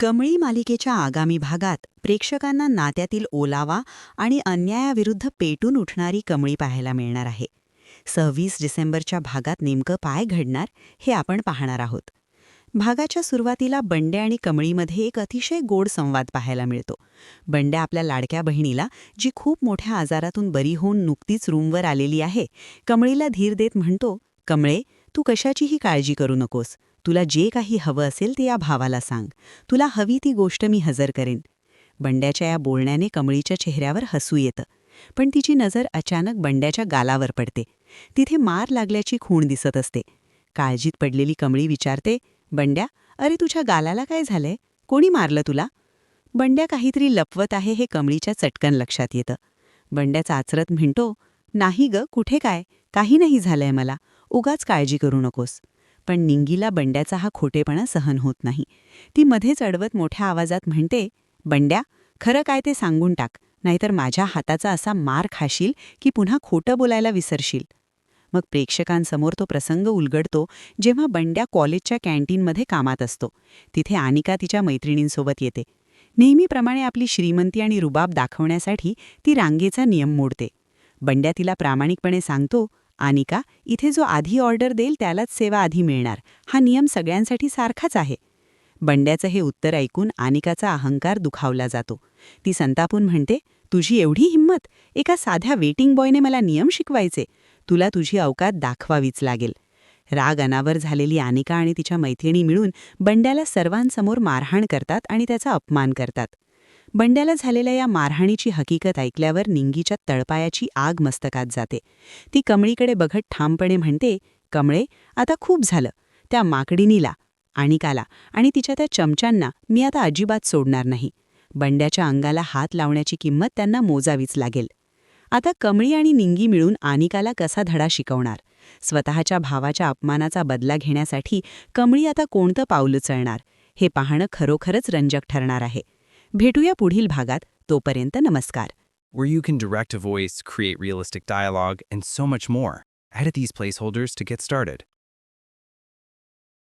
कमळी मालिकेच्या आगामी भागात प्रेक्षकांना नात्यातील ओलावा आणि अन्यायाविरुद्ध पेटून उठणारी कमळी पाहायला मिळणार आहे. सव्वीस डिसेंबरच्या भागात नेमकं काय घडणार हे आपण पाहणार आहोत. भागाच्या सुरुवातीला बंडे आणि कमळीमध्ये एक अतिशय गोड संवाद पाहायला मिळतो. बंड्या आपल्या लाडक्या बहिणीला जी खूप मोठ्या आजारातून बरी होऊन नुकतीच रूमवर आलेली आहे कमळीला धीर देत म्हणतो कमळे तू कशाचीही काळजी करू नकोस. तुला जे काही हवं असेल ते या भावाला सांग. तुला हवी ती गोष्ट मी हजर करेन. बंड्याच्या या बोलण्याने कमळीच्या चेहऱ्यावर हसू येतं. पण तिची नजर अचानक बंड्याच्या गालावर पडते. तिथे मार लागल्याची खूण दिसत असते. काळजीत पडलेली कमळी विचारते बंड्या अरे तुझ्या गालाला काय झालंय? कोणी मारलं तुला? बंड्या काहीतरी लपवत आहे हे कमळीच्या चटकन लक्षात येतं. बंड्या चाचरत म्हणतो नाही ग कुठे काय? काही नाही झालंय मला. उगाच काळजी करू नकोस. पण निंगीला बंड्याचा हा खोटेपणा सहन होत नाही. ती मध्येच अडवत मोठ्या आवाजात म्हणते बंड्या खरं काय ते सांगून टाक नाहीतर माझ्या हाताचा असा मार खाशील की पुन्हा खोटं बोलायला विसरशील. मग प्रेक्षकांसमोर तो प्रसंग उलगडतो जेव्हा बंड्या कॉलेजच्या कॅन्टीनमध्ये कामात असतो. तिथे आनिका तिच्या मैत्रिणींसोबत येते. नेहमीप्रमाणे आपली श्रीमंती आणि रुबाब दाखवण्यासाठी ती रांगेचा नियम मोडते. बंड्या तिला प्रामाणिकपणे सांगतो आनिका इथे जो आधी ऑर्डर देईल त्यालाच सेवा आधी मिळणार. हा नियम सगळ्यांसाठी सारखाच आहे. बंड्याचं हे उत्तर ऐकून आनिकाचा अहंकार दुखावला जातो. ती संतापून म्हणते तुझी एवढी हिंमत? एका साध्या वेटिंग बॉयने मला नियम शिकवायचे. तुला तुझी अवकात दाखवावीच लागेल. राग अनावर झालेली आनिका आणि तिच्या मैत्रिणी मिळून बंड्याला सर्वांसमोर मारहाण करतात आणि त्याचा अपमान करतात. बंड्याला झालेल्या या मारहाणीची हकीकत ऐकल्यावर निंगीच्या तळपायाची आग मस्तकात जाते. ती कमळीकडे बघत ठामपणे म्हणते कमळे आता खूप झालं. त्या माकडीनीला आणिकाला आणि तिच्या त्या चमच्यांना मी आता अजिबात सोडणार नाही. बंड्याच्या अंगाला हात लावण्याची किंमत त्यांना मोजावीच लागेल. आता कमळी आणि निंगी मिळून आनिकाला कसा धडा शिकवणार? स्वतःच्या भावाच्या अपमानाचा बदला घेण्यासाठी कमळी आता कोणतं पाऊल उचलणार? हे पाहणं खरोखरच रंजक ठरणार आहे. भेटूया पुढील भागात तोपर्यंत नमस्कार where you can direct a voice, create realistic dialogue, and so much more. Edit these placeholders to get started.